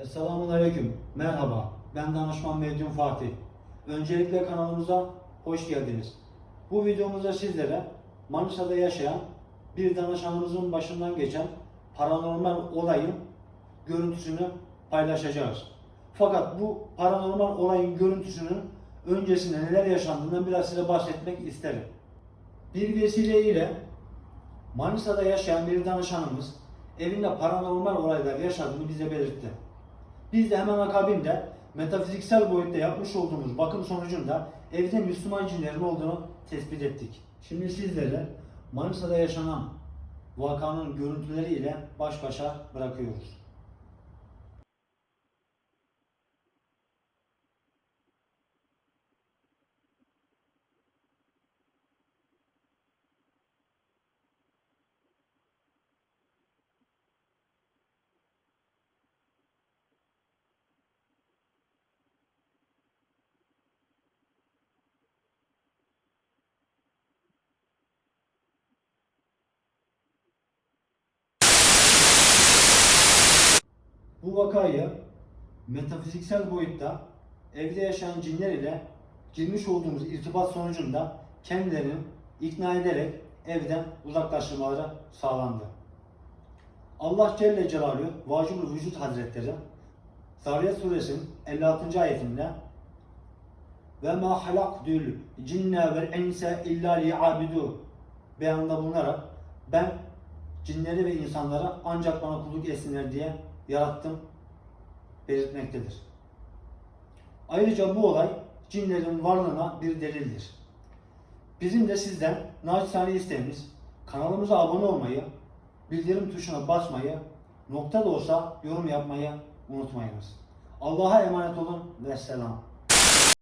Esselamun Aleyküm. Merhaba. Ben danışman medyum Fatih. Öncelikle kanalımıza hoş geldiniz. Bu videomuzda sizlere Manisa'da yaşayan bir danışanımızın başından geçen paranormal olayın görüntüsünü paylaşacağız. Fakat bu paranormal olayın görüntüsünün öncesinde neler yaşandığından biraz size bahsetmek isterim. Bir vesileyle Manisa'da yaşayan bir danışanımız evinde paranormal olaylar yaşadığını bize belirtti. Biz de hemen akabinde metafiziksel boyutta yapmış olduğumuz bakım sonucunda evde Müslüman cinlerin olduğunu tespit ettik. Şimdi sizlere Manisa'da yaşanan vakanın görüntüleriyle baş başa bırakıyoruz. Bu vakayı metafiziksel boyutta evde yaşayan cinler ile girmiş olduğumuz irtibat sonucunda kendilerini ikna ederek evden uzaklaştırmaları sağlandı. Allah Celle Celaluhu Vacibül Vücut Hazretleri Zariyat Suresinin 56. ayetinde ve ma halaktul cinne vel ense illa li'abidu beyanında bulunarak ben cinleri ve insanları ancak bana kulluk etsinler diye yarattım belirtmektedir. Ayrıca bu olay cinlerin varlığına bir delildir. Bizim de sizden naçizane isteğimiz kanalımıza abone olmayı, bildirim tuşuna basmayı, nokta da olsa yorum yapmayı unutmayınız. Allah'a emanet olun ve selam.